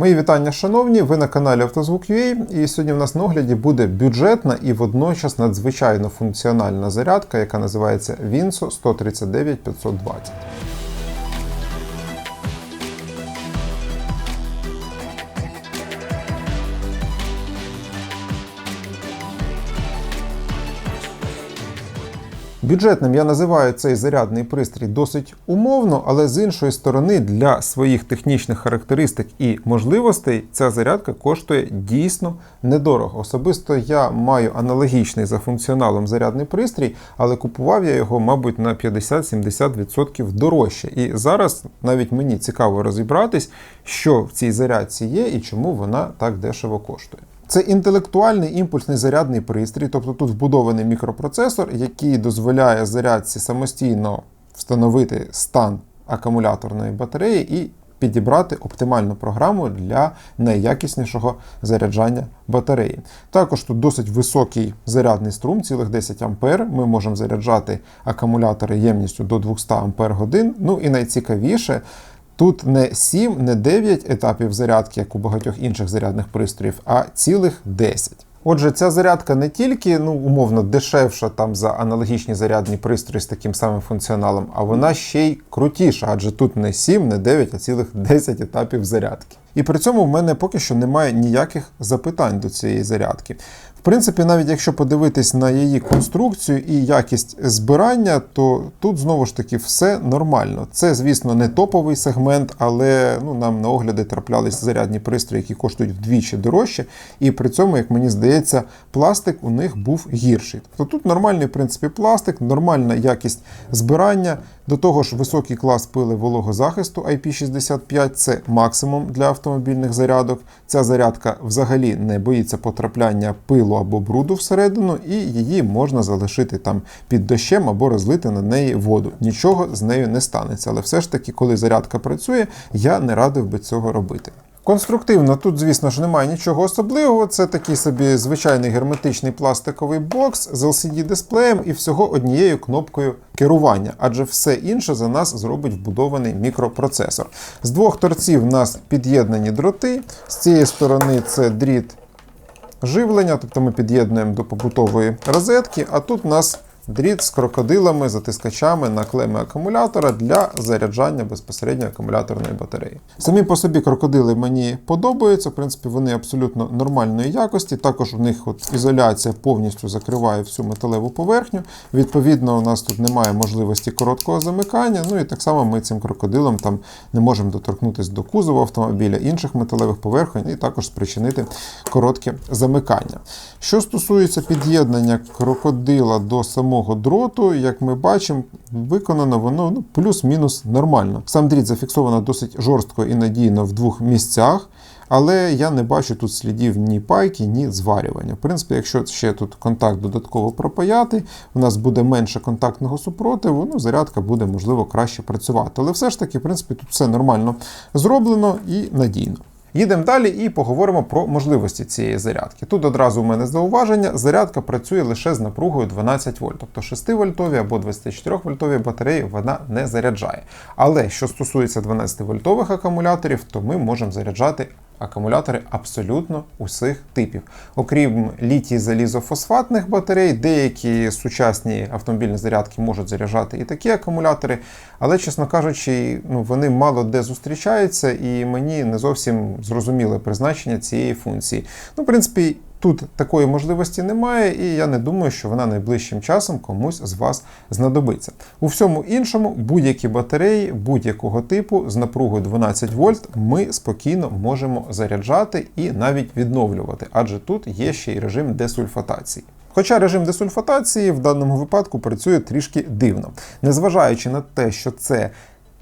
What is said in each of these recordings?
Мої вітання, шановні. Ви на каналі Автозвук.ua і сьогодні в нас на огляді буде бюджетна і водночас надзвичайно функціональна зарядка, яка називається Vinso 139 520. Бюджетним я називаю цей зарядний пристрій досить умовно, але з іншої сторони, для своїх технічних характеристик і можливостей ця зарядка коштує дійсно недорого. Особисто я маю аналогічний за функціоналом зарядний пристрій, але купував я його, мабуть, на 50-70% дорожче. І зараз навіть мені цікаво розібратись, що в цій зарядці є і чому вона так дешево коштує. Це інтелектуальний імпульсний зарядний пристрій, тобто тут вбудований мікропроцесор, який дозволяє зарядці самостійно встановити стан акумуляторної батареї і підібрати оптимальну програму для найякіснішого заряджання батареї. Також тут досить високий зарядний струм, цілих 10 А. Ми можемо заряджати акумулятори ємністю до 200 Ах. Ну і найцікавіше. Тут не 7, не 9 етапів зарядки, як у багатьох інших зарядних пристроїв, а цілих 10. Отже, ця зарядка не тільки ну, умовно дешевша там за аналогічні зарядні пристрої з таким самим функціоналом, а вона ще й крутіша, адже тут не 7, не 9, а цілих 10 етапів зарядки. І при цьому в мене поки що немає ніяких запитань до цієї зарядки. В принципі, навіть якщо подивитись на її конструкцію і якість збирання, то тут знову ж таки все нормально. Це, звісно, не топовий сегмент, але ну, нам на огляди траплялись зарядні пристрої, які коштують вдвічі дорожче. І при цьому, як мені здається, пластик у них був гірший. Тобто тут нормальний в принципі, пластик, нормальна якість збирання. До того ж, високий клас пили вологозахисту IP65 це максимум для автомобільних зарядок. Ця зарядка взагалі не боїться потрапляння пилу або бруду всередину, і її можна залишити там під дощем або розлити на неї воду. Нічого з нею не станеться. Але все ж таки, коли зарядка працює, я не радив би цього робити. Конструктивно, тут, звісно ж, немає нічого особливого. Це такий собі звичайний герметичний пластиковий бокс з LCD-дисплеєм і всього однією кнопкою керування, адже все інше за нас зробить вбудований мікропроцесор. З двох торців у нас під'єднані дроти. З цієї сторони це дріт живлення, тобто ми під'єднуємо до побутової розетки, а тут у нас дріт з крокодилами, затискачами на клеми акумулятора для заряджання безпосередньо акумуляторної батареї. Самі по собі крокодили мені подобаються, в принципі, вони абсолютно нормальної якості. Також у них от ізоляція повністю закриває всю металеву поверхню. Відповідно, у нас тут немає можливості короткого замикання. Ну і так само ми цим крокодилом там не можемо доторкнутися до кузова автомобіля, інших металевих поверхонь, і також спричинити коротке замикання. Що стосується під'єднання крокодила до самого самого дроту, як ми бачимо, виконано воно ну, плюс-мінус нормально. Сам дріт зафіксовано досить жорстко і надійно в двох місцях. Але я не бачу тут слідів ні пайки, ні зварювання. В принципі, якщо ще тут контакт додатково пропаяти, у нас буде менше контактного супротиву, ну, зарядка буде, можливо, краще працювати. Але все ж таки, в принципі, тут все нормально зроблено і надійно. Їдемо далі і поговоримо про можливості цієї зарядки. Тут одразу у мене зауваження, зарядка працює лише з напругою 12 вольт, тобто 6 вольтові або 24 вольтові батареї вона не заряджає. Але що стосується 12 вольтових акумуляторів, то ми можемо заряджати акумулятори абсолютно усіх типів. Окрім літій залізофосфатних батарей, деякі сучасні автомобільні зарядки можуть заряджати і такі акумулятори, але, чесно кажучи, ну, вони мало де зустрічаються, і мені не зовсім зрозуміле призначення цієї функції. Ну, в принципі, Тут такої можливості немає, і я не думаю, що вона найближчим часом комусь з вас знадобиться. У всьому іншому, будь-які батареї будь-якого типу з напругою 12 вольт ми спокійно можемо заряджати і навіть відновлювати, адже тут є ще й режим десульфатації. Хоча режим десульфатації в даному випадку працює трішки дивно, незважаючи на те, що це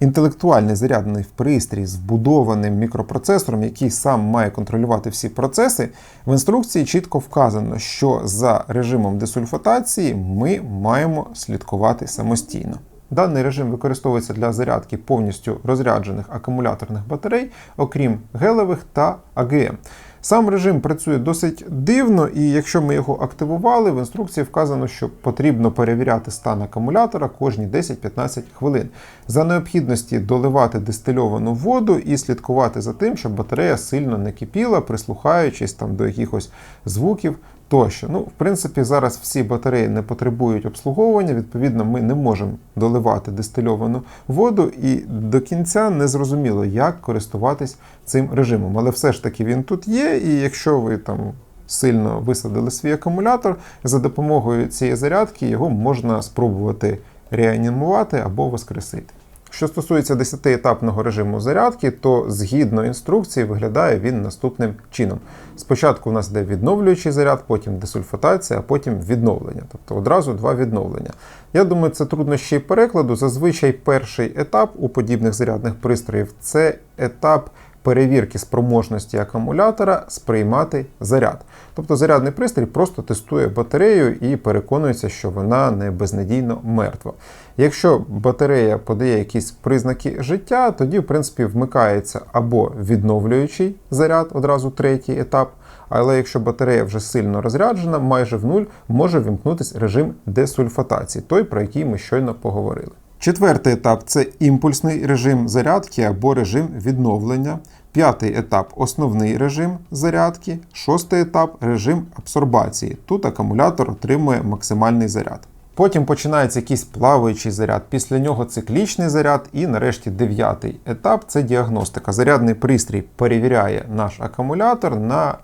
Інтелектуальний зарядний пристрій з вбудованим мікропроцесором, який сам має контролювати всі процеси, в інструкції чітко вказано, що за режимом десульфатації ми маємо слідкувати самостійно. Даний режим використовується для зарядки повністю розряджених акумуляторних батарей, окрім гелевих та АГМ. Сам режим працює досить дивно, і якщо ми його активували, в інструкції вказано, що потрібно перевіряти стан акумулятора кожні 10-15 хвилин. За необхідності доливати дистильовану воду і слідкувати за тим, щоб батарея сильно не кипіла, прислухаючись там до якихось звуків. Тощо, ну, в принципі, зараз всі батареї не потребують обслуговування. Відповідно, ми не можемо доливати дистильовану воду, і до кінця не зрозуміло, як користуватись цим режимом. Але все ж таки він тут є, і якщо ви там сильно висадили свій акумулятор, за допомогою цієї зарядки його можна спробувати реанімувати або воскресити. Що стосується 10-етапного режиму зарядки, то згідно інструкції виглядає він наступним чином. Спочатку у нас йде відновлюючий заряд, потім десульфатація, а потім відновлення. Тобто одразу два відновлення. Я думаю, це труднощі перекладу. Зазвичай перший етап у подібних зарядних пристроїв це етап перевірки спроможності акумулятора сприймати заряд. Тобто зарядний пристрій просто тестує батарею і переконується, що вона не безнадійно мертва. Якщо батарея подає якісь признаки життя, тоді, в принципі, вмикається або відновлюючий заряд, одразу третій етап. Але якщо батарея вже сильно розряджена, майже в нуль може вімкнутися режим десульфатації, той, про який ми щойно поговорили. Четвертий етап це імпульсний режим зарядки або режим відновлення. П'ятий етап основний режим зарядки. Шостий етап режим абсорбації. Тут акумулятор отримує максимальний заряд. Потім починається якийсь плаваючий заряд, після нього циклічний заряд, і нарешті дев'ятий етап це діагностика. Зарядний пристрій перевіряє наш акумулятор на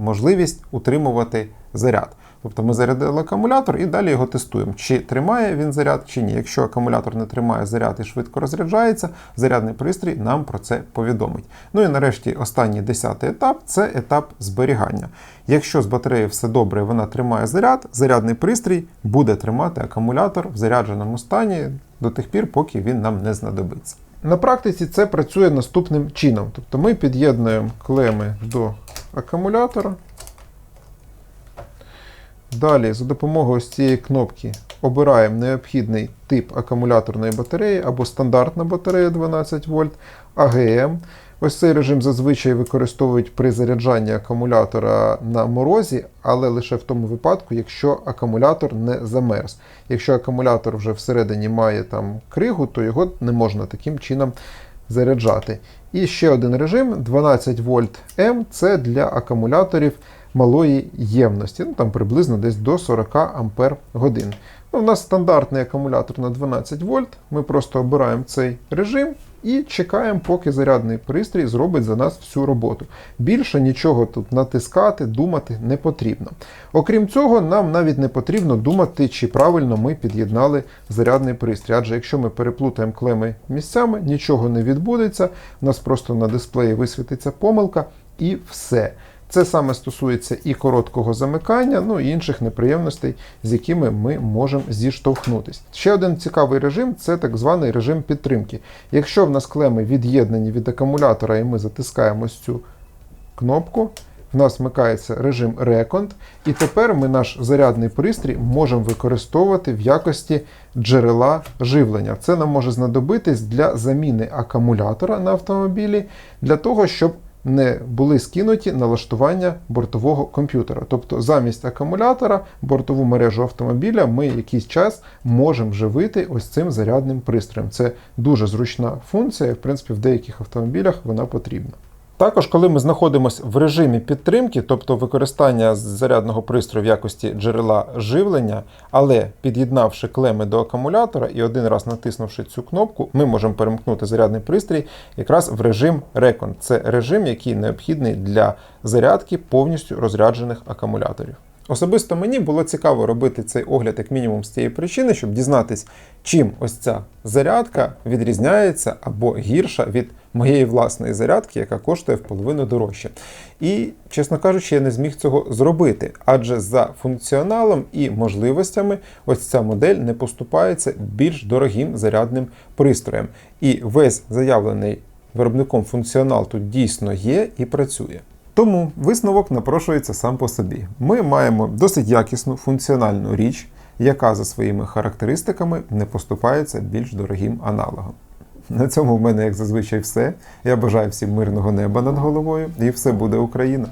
можливість утримувати заряд. Тобто ми зарядили акумулятор і далі його тестуємо, чи тримає він заряд, чи ні. Якщо акумулятор не тримає заряд і швидко розряджається, зарядний пристрій нам про це повідомить. Ну і нарешті останній десятий етап це етап зберігання. Якщо з батареєю все добре, вона тримає заряд, зарядний пристрій буде тримати акумулятор в зарядженому стані до тих пір, поки він нам не знадобиться. На практиці це працює наступним чином. Тобто ми під'єднуємо клеми до акумулятора. Далі, за допомогою ось цієї кнопки обираємо необхідний тип акумуляторної батареї або стандартна батарея 12 вольт, АГМ. Ось цей режим зазвичай використовують при заряджанні акумулятора на морозі, але лише в тому випадку, якщо акумулятор не замерз. Якщо акумулятор вже всередині має там кригу, то його не можна таким чином заряджати. І ще один режим 12 вольт М це для акумуляторів малої ємності, ну там приблизно десь до 40 ампер годин. Ну, У нас стандартний акумулятор на 12 вольт. Ми просто обираємо цей режим і чекаємо, поки зарядний пристрій зробить за нас всю роботу. Більше нічого тут натискати, думати не потрібно. Окрім цього, нам навіть не потрібно думати, чи правильно ми під'єднали зарядний пристрій. Адже якщо ми переплутаємо клеми місцями, нічого не відбудеться. У нас просто на дисплеї висвітиться помилка і все. Це саме стосується і короткого замикання, ну і інших неприємностей, з якими ми можемо зіштовхнутися. Ще один цікавий режим це так званий режим підтримки. Якщо в нас клеми від'єднані від акумулятора, і ми затискаємо ось цю кнопку, в нас вмикається режим Recont, і тепер ми наш зарядний пристрій можемо використовувати в якості джерела живлення. Це нам може знадобитись для заміни акумулятора на автомобілі, для того, щоб не були скинуті налаштування бортового комп'ютера. Тобто замість акумулятора бортову мережу автомобіля ми якийсь час можемо живити ось цим зарядним пристроєм. Це дуже зручна функція, в принципі, в деяких автомобілях вона потрібна. Також, коли ми знаходимося в режимі підтримки, тобто використання зарядного пристрою в якості джерела живлення, але під'єднавши клеми до акумулятора і один раз натиснувши цю кнопку, ми можемо перемкнути зарядний пристрій якраз в режим Recon. Це режим, який необхідний для зарядки повністю розряджених акумуляторів. Особисто мені було цікаво робити цей огляд як мінімум з цієї причини, щоб дізнатись, чим ось ця зарядка відрізняється або гірша від моєї власної зарядки, яка коштує в половину дорожче. І, чесно кажучи, я не зміг цього зробити, адже за функціоналом і можливостями ось ця модель не поступається більш дорогим зарядним пристроєм. І весь заявлений виробником функціонал тут дійсно є і працює. Тому висновок напрошується сам по собі. Ми маємо досить якісну функціональну річ, яка за своїми характеристиками не поступається більш дорогим аналогом. На цьому в мене, як зазвичай, все. Я бажаю всім мирного неба над головою, і все буде Україна!